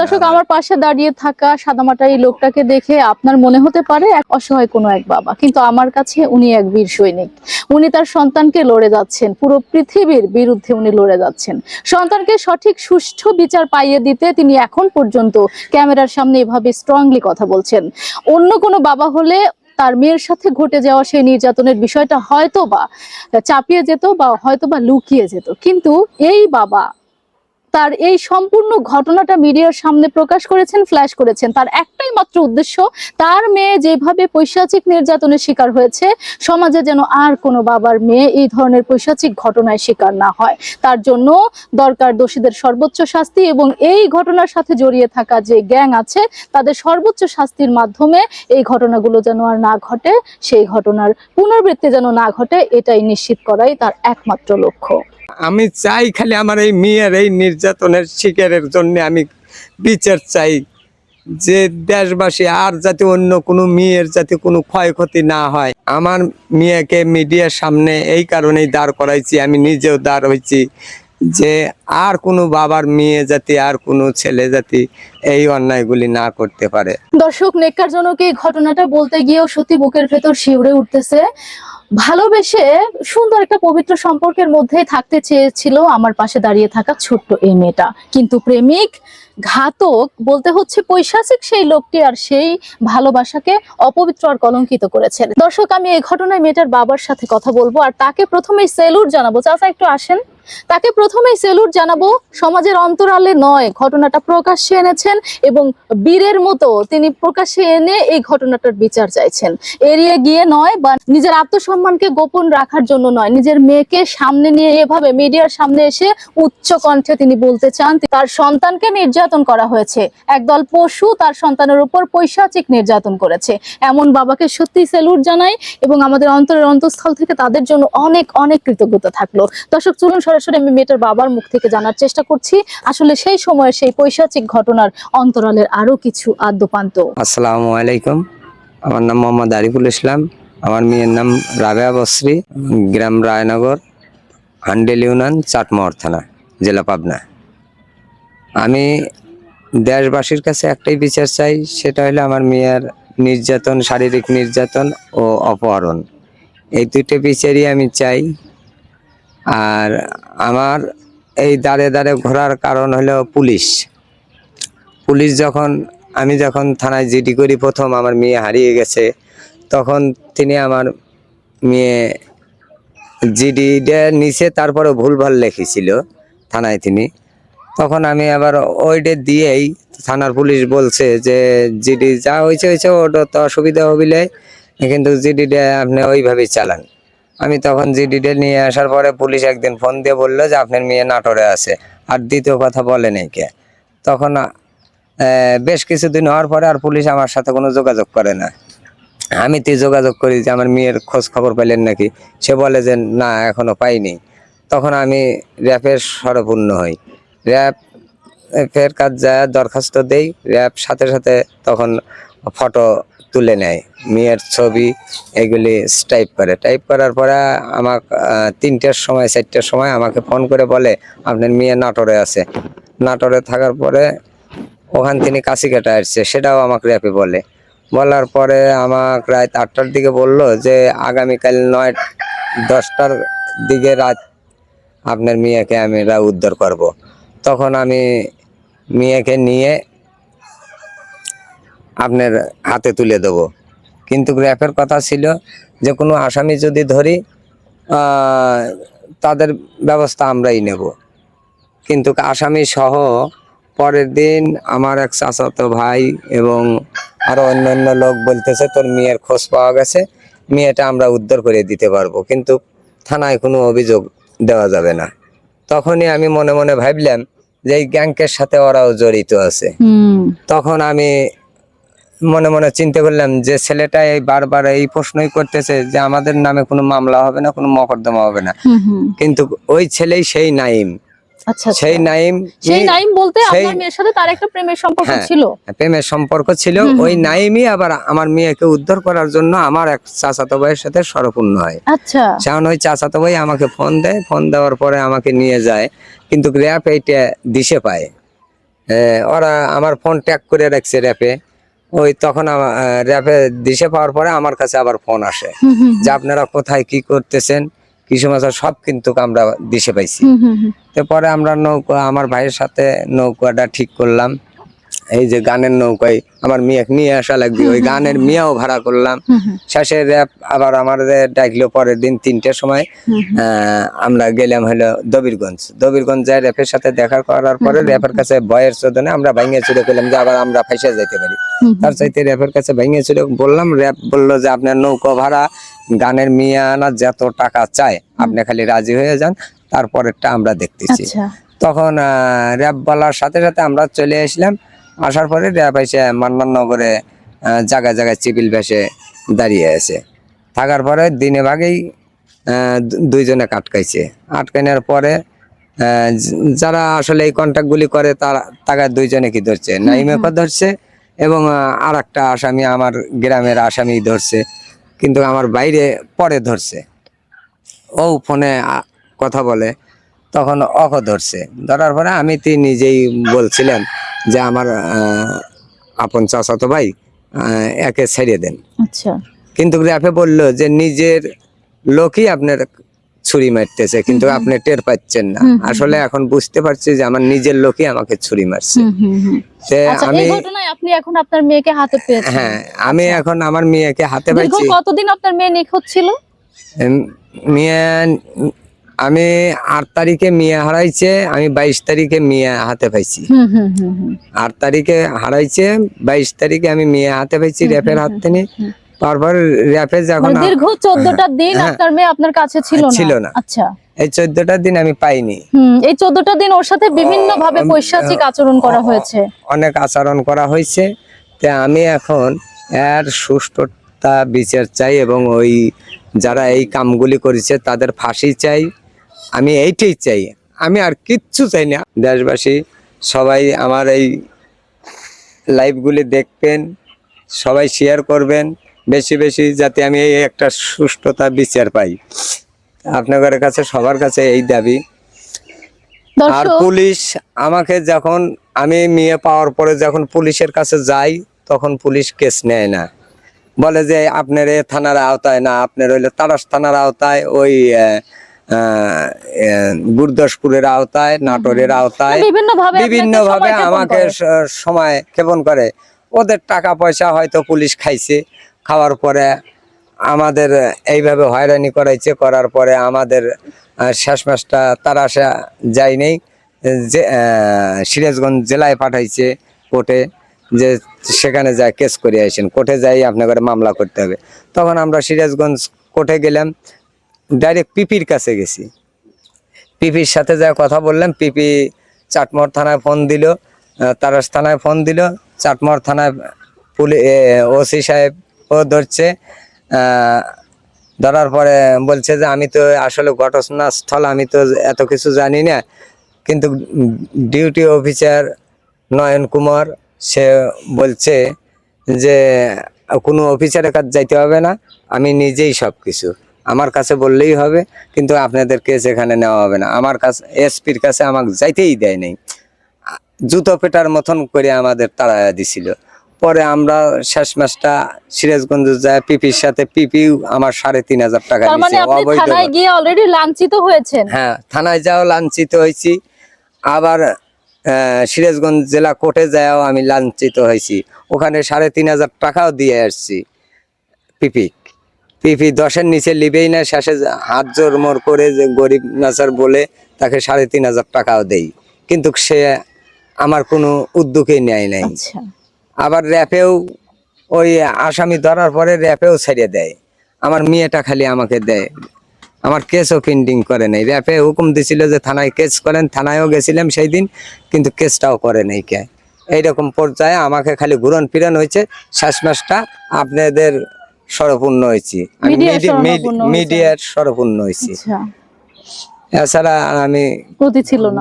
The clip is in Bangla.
দর্শক, আমার পাশে দাঁড়িয়ে থাকা সাদামাটা এই লোকটাকে দেখে আপনার মনে হতে পারে এক অসহায় কোনো এক বাবা, কিন্তু আমার কাছে উনি এক বীর সৈনিক। উনি তার সন্তানকে লড়ে যাচ্ছেন, পুরো পৃথিবীর বিরুদ্ধে উনি লড়ে যাচ্ছেন। সন্তানকে সঠিক, সুষ্ঠু বিচার পাইয়ে দিতে তিনি এখন পর্যন্ত ক্যামেরার সামনে এভাবে স্ট্রংলি কথা বলছেন। অন্য কোনো বাবা হলে তার মেয়ের সাথে ঘটে যাওয়া সেই নির্যাতনের বিষয়টা হয়তো বা চাপিয়ে যেত বা হয়তো বা লুকিয়ে যেত। কিন্তু এই বাবা তার এই সম্পূর্ণ ঘটনাটা মিডিয়ার সামনে প্রকাশ করেছেন ফ্ল্যাশ করেছেন। তার একটাই মাত্র উদ্দেশ্য, তার মেয়ে যেভাবে পৈশাচিক নির্যাতনের শিকার হয়েছে, সমাজে যেন আর কোনো বাবার মেয়ে এই ধরনের পৈশাচিক ঘটনায় শিকার না হয়। তার জন্য দরকার দোষীদের সর্বোচ্চ শাস্তি এবং এই ঘটনার সাথে জড়িয়ে থাকা যে গ্যাং আছে, তাদের সর্বোচ্চ শাস্তির মাধ্যমে এই ঘটনাগুলো যেন আর না ঘটে, সেই ঘটনার পুনরাবৃত্তি যেন না ঘটে, এটাই নিশ্চিত করাই তার একমাত্র লক্ষ্য। আমি চাই খালি আমার এই মেয়ের, এই নির্যাতনের শিকারের জন্য আমি বিচার চাই যে দেশবাসী আর যাতে অন্য কোনো মেয়ের যাতে কোনো ক্ষয়ক্ষতি না হয়। আমার মেয়েকে মিডিয়ার সামনে এই কারণেই দাঁড় করাইছি, আমি নিজেও দাঁড় হয়েছি যে আর কোনো বাবার মেয়ে জাতি আর কোনো ছেলে জাতি এই অন্যায়গুলি না করতে পারে। দর্শক, নেককারজনক এই ঘটনাটা বলতে গিয়েও সত্যি বুকের ভেতর শিউরে উঠতেছে। ভালোবেসে সুন্দর একটা পবিত্র সম্পর্কের মধ্যেই থাকতে চেয়েছিল আমার পাশে দাঁড়িয়ে থাকা ছোট্ট এই মেয়েটা। কিন্তু প্রেমিক, ঘাতক বলতে হচ্ছে পৈশাচিক সেই লোকটি আর সেই ভালোবাসাকে অপবিত্র আর কলঙ্কিত করেছেন। দর্শক, আমি এই ঘটনায় মেয়েটার বাবার সাথে কথা বলব আর তাকে প্রথমে সেলুট জানাব। চাচা, একটু আসেন। তাকে প্রথমেই সেলুট জানাব সমাজের অন্তরালে নয়, ঘটনাটা প্রকাশ্যে এনেছেন এবং বীরের মতো তিনি প্রকাশ্যে এনে এই ঘটনাটার বিচার চাইছেন। এড়িয়ে গিয়ে নয় বা নিজের আত্মসম্মানকে গোপন রাখার জন্য নয়, নিজের মেয়েকে সামনে নিয়ে এভাবে মিডিয়ার সামনে এসে উচ্চ কণ্ঠে তিনি বলতে চান, তার সন্তানকে নির্যাতন করা হয়েছে। একদল পশু তার সন্তানের উপর পৈশাচিক নির্যাতন করেছে। এমন বাবাকে সত্যি সেলুট জানাই এবং আমাদের অন্তরের অন্তঃস্থল থেকে তাদের জন্য অনেক অনেক কৃতজ্ঞতা থাকল। দর্শক, চলুন সরাসরি আমি মেয়েটার বাবার মুখ থেকে জানার চেষ্টা করছি। আসলে সেই সময় সেই পৈশাচিক ঘটনার অন্তরালের আরও কিছু আদ্যপান্ত। আসসালামু আলাইকুম। আমার নাম মোহাম্মদ আরিফুল ইসলাম। আমার মেয়ের নাম রাবেয়া বসরি। গ্রাম রায়নগর, হান্ডেল ইউনিয়ন, চাটমোহর থানা, জেলা পাবনা। আমি দেশবাসীর কাছে একটাই বিচার চাই, সেটা হলো আমার মেয়ের নির্যাতন, শারীরিক নির্যাতন ও অপহরণ। এই দুটো বিচারই আমি চাই। আর আমার এই দাঁড়ে দাঁড়ে ঘোরার কারণ হলো পুলিশ। পুলিশ যখন, আমি যখন থানায় জিডি করি প্রথম, আমার মেয়ে হারিয়ে গেছে, তখন তিনি আমার মেয়ে জিডিটা নিচে তারপরে ভুলভাল লিখেছিল থানায় তিনি। তখন আমি আবার ওইটা দিয়েই থানার পুলিশ বলছে যে, জিডি যা হয়েছে হয়েছে ওটা তো অসুবিধা হবিলে কিন্তু জিডিটা আপনি ওইভাবেই চালান। আমি তখন জিডিটা নিয়ে আসার পরে পুলিশ একদিন ফোন দিয়ে বলল যে আপনার মেয়ে নাটোরে আছে। আর দ্বিতীয় কথা বলে নাই কে। তখন বেশ কিছুদিন হওয়ার পরে আর পুলিশ আমার সাথে কোনো যোগাযোগ করে না। আমি তো যোগাযোগ করি যে আমার মেয়ের খোঁজ খবর পাইলেন নাকি? সে বলে যে না, এখনও পাইনি। তখন আমি র্যাপের স্বরপূর্ণ হই। র্যাপ এর কাজ যায় দরখাস্ত দেই, র্যাপ সাথে সাথে তখন ফটো তুলে নেয়। মেয়ের ছবি এগুলি টাইপ করে। টাইপ করার পরে আমার তিনটের সময়, চারটের সময় আমাকে ফোন করে বলে, আপনার মেয়ে নাটোরে আছে। নাটোরে থাকার পরে ওখান তিনি কাশি কেটে আসছে, সেটাও আমাকে র্যাপে বলে। বলার পরে আমাকে রাত আটটার দিকে বলল যে, আগামীকাল নয়, দশটার দিকে রাত আপনার মেয়েকে আমি উদ্ধার করব। তখন আমি মেয়েকে নিয়ে আপনার হাতে তুলে দেব। কিন্তু র্যাপের কথা ছিল যে কোনো আসামি যদি ধরি তাদের ব্যবস্থা আমরাই নেব। কিন্তু আসামি সহ পরের দিন আমার এক চাচাতো ভাই এবং আরও অন্যান্য লোক বলতেছে তোর মেয়ের খোঁজ পাওয়া গেছে মেয়েটা আমরা উদ্ধার করে দিতে পারব। কিন্তু থানায় কোনো অভিযোগ দেওয়া যাবে না। তখনই আমি মনে মনে ভাবলাম যে এই গ্যাংকের সাথে ওরাও জড়িত আছে। তখন আমি মনে মনে চিন্তা করলাম যে ছেলেটা এই বারবার এই প্রশ্নই করতেছে যে আমাদের নামে কোনো মামলা হবে না কোনো মকদ্দমা হবে না। কিন্তু ওই ছেলেই সেই নাইম। আচ্ছা আচ্ছা। সেই নাইম সেই নাইম বলতে আপনার মেয়ের সাথে তার একটা প্রেমের সম্পর্ক হ্যাঁ। ছিল? প্রেমের সম্পর্ক ছিল। ওই নাইমই আবার আমার মেয়েকে উদ্ধার করার জন্য আমার এক চাচাতো ভাইয়ের সাথে সরপূর্ণ হয়। আচ্ছা। সেমন ওই চাচাতো ভাই আমাকে ফোন দেয় ফোন দেওয়ার পরে আমাকে নিয়ে যায় কিন্তু র্যাপ এইটা দিশে পায়। ওরা আমার ফোন ট্যাগ করে রাখছে র্যাপে ওই তখন আমার র্যাপে দিশে পাওয়ার পরে আমার কাছে আবার ফোন আসে। যে আপনারা কোথায় কি করতেছেন? কি সমস্যা সব কিন্তু আমরা দিশে পাইছি। হুম হুম হুম। তো পরে আমরা নৌকা আমার ভাইয়ের সাথে নৌকাটা ঠিক করলাম। এই যে গানের নৌকায় আমার মেয়ে নিয়ে আসা লাগবে। ওই গানের মিয়াও ভাড়া করলাম। শেষে র্যাপ আবার আমাদের ডাকলো পরের দিন তিনটের সময়। আমরা গেলাম হলো দবিরগঞ্জ। দবিরগঞ্জ যাই র্যাপের সাথে দেখা করার পরে র্যাপের কাছে ভয়ের চোদনে আমরা ভাঙিয়ে চুরে পেলাম যে আবার আমরা ফাইসা যাইতে পারি। তার চাইতে র্যাপের কাছে ভেঙে চুরে বললাম র্যাপ বলল যে আপনার নৌকা ভাড়া গানের মিয়া আনা যত টাকা চায় আপনি খালি রাজি হয়ে যান তারপরেরটা আমরা দেখতেছি। আচ্ছা। তখন আহ, র্যাব বলার সাথে সাথে আমরা চলে আসলাম। আসার পরে র্যাব এসে মান্নানগরে আহ, জায়গায় জায়গায় চিপিল ভেসে দাঁড়িয়ে আছে। থাকার পরে দিনে ভাগেই দুইজনে আটকাইছে আটকানোর পরে যারা আসলে এই কন্ট্যাক্টগুলি করে তারা তাকে দুইজনে কি ধরছে? নাইমেকে ধরছে এবং আর একটা আসামি আমার গ্রামের আসামি ধরছে। কিন্তু আমার বাইরে পরে ধরছে। ও ফোনে কথা বলে তখন অক ধরছে। ধরার পরে আমি তুই নিজেই বলছিলাম যে আমার আপন চাচাতো ভাই একে ছেড়ে দেন। আচ্ছা। কিন্তু র্যাপে বলল যে নিজের লোকই আপনার ছুরি মারতেছে কিন্তু আপনি টের পাচ্ছেন না। আসলে এখন বুঝতে পারছি যে আমার নিজের লোকই আমাকে ছুরি মারছে। আচ্ছা আমি আপনি এখন আপনার মেয়েকে হাতে পেয়েছেন। হ্যাঁ আমি এখন আমার মেয়েকে হাতে পাইছি কতদিন আপনার মেয়ে নিখোঁজ ছিল? মিয়া আমি আট তারিখে মিয়া হারাইছে আমি বাইশ তারিখে মিয়া হাতে পাইছি। হুম হুম হুম হুম। আট তারিখে হারাইছে বাইশ তারিখে আমি মিয়া হাতে পাইছি র্যাপের হাত থেকে। তারপর র্যাপে যখন মানে দীর্ঘ চোদ্দটা দিন হ্যাঁ। আপনার মেয়ে আপনার কাছে ছিল না? ছিল না। আচ্ছা। এই চোদ্দটা দিন আমি পাইনি। হুম এই চোদ্দটা দিন ওর সাথে বিভিন্ন ভাবে পৈশাচিক আচরণ করা হয়েছে। অনেক আচরণ করা হয়েছে। তে আমি এখন এর সুষ্ঠুতা বিচার চাই এবং ওই যারা এই কামগুলি করেছে তাদের ফাঁসি চাই। আমি এইটাই চাই। আমি আর কিচ্ছু চাই না। দেশবাসী সবাই আমার এই লাইভগুলি দেখবেন সবাই শেয়ার করবেন বেশি বেশি যাতে আমি এই একটা সুষ্ঠুতা বিচার পাই। আপনাদের কাছে সবার কাছে এই দাবি। আর পুলিশ আমাকে যখন আমি মেয়ে পাওয়ার পরে যখন পুলিশের কাছে যাই তখন পুলিশ কেস নেয় না। বলে যে আপনার এ থানার আওতায় না আপনার হইলে তারাস থানার আওতায় ওই গুরদাসপুরের আওতায় নাটোরের আওতায় বিভিন্ন ভাবে আমাকে সময় ক্ষেপণ করে। ওদের টাকা পয়সা হয়তো পুলিশ খাইছে। খাওয়ার পরে আমাদের এইভাবে হয়রানি করাইছে। করার পরে আমাদের শেষ মাসটা তারা আসা যায় নেই যে সিরাজগঞ্জ জেলায় পাঠাইছে কোর্টে যে সেখানে যায় কেস করে আসেন। কোর্টে যাই আপনাকে মামলা করতে হবে। তখন আমরা সিরাজগঞ্জ কোর্টে গেলাম। ডাইরেক্ট পিপির কাছে গেছি। পিপির সাথে যা কথা বললাম, পিপি চাটমোহর থানায় ফোন দিল তারাস থানায় ফোন দিল চাটমোহর থানায় পুলি ওসি সাহেব ও ধরছে ধরার পরে বলছে যে, আমি তো আসলে ঘটনাস্থল, আমি তো এত কিছু জানি না, কিন্তু ডিউটি অফিসার নয়ন কুমার, সে বলছে যে, কোনো অফিসারের কাছে যাইতে হবে না, আমি নিজেই সব কিছু আমার কাছে বললেই হবে কিন্তু আপনাদের কেস এখানে নেওয়া হবে না। আমার কাছে এসপির কাছে আমাকে যাইতেই দেয় নাই। জুতো পেটার মতন করে আমাদের তাড়াইয়া দিছিল। পরে আমরা শেষ মাসটা সিরাজগঞ্জ যায় পিপির সাথে পিপি আমার সাড়ে তিন হাজার টাকা মানে লাঞ্ছিত হয়েছেন? হ্যাঁ থানায় যাও লাঞ্ছিত হয়েছি। আবার সিরাজগঞ্জ জেলা কোর্টে যাও আমি লাঞ্ছিত হয়েছি। ওখানে সাড়ে তিন হাজার টাকাও দিয়ে আসছি পিপিক পিপি দশের নিচে লিবেই না শেষে হাত জোর মোর করে যে গরিব নাচার বলে তাকে সাড়ে তিন হাজার টাকাও দেই। কিন্তু সে আমার কোনো উদ্যোগই নেয় নাই। আচ্ছা। আবার র্যাপেও ওই আসামি ধরার পরে র্যাপেও ছেড়ে দেয়। আমার মেয়েটা খালি আমাকে দেয়। আমার কেসও পেন্ডিং করে নাই। র্যাপে হুকুম দিছিল যে থানায় কেস করেন থানায়ও গেছিলাম সেই দিন কিন্তু কেসটাও করে নাই কে। এইরকম পর্যায়ে আমাকে খালি ঘুরন ফিরন হয়েছে। শেষ মাসটা আপনাদের সরপূর্ণ হয়েছি। মিডিয়ার স্বরপূর্ণ হয়েছি? আচ্ছা। এছাড়া আমি ছিল না।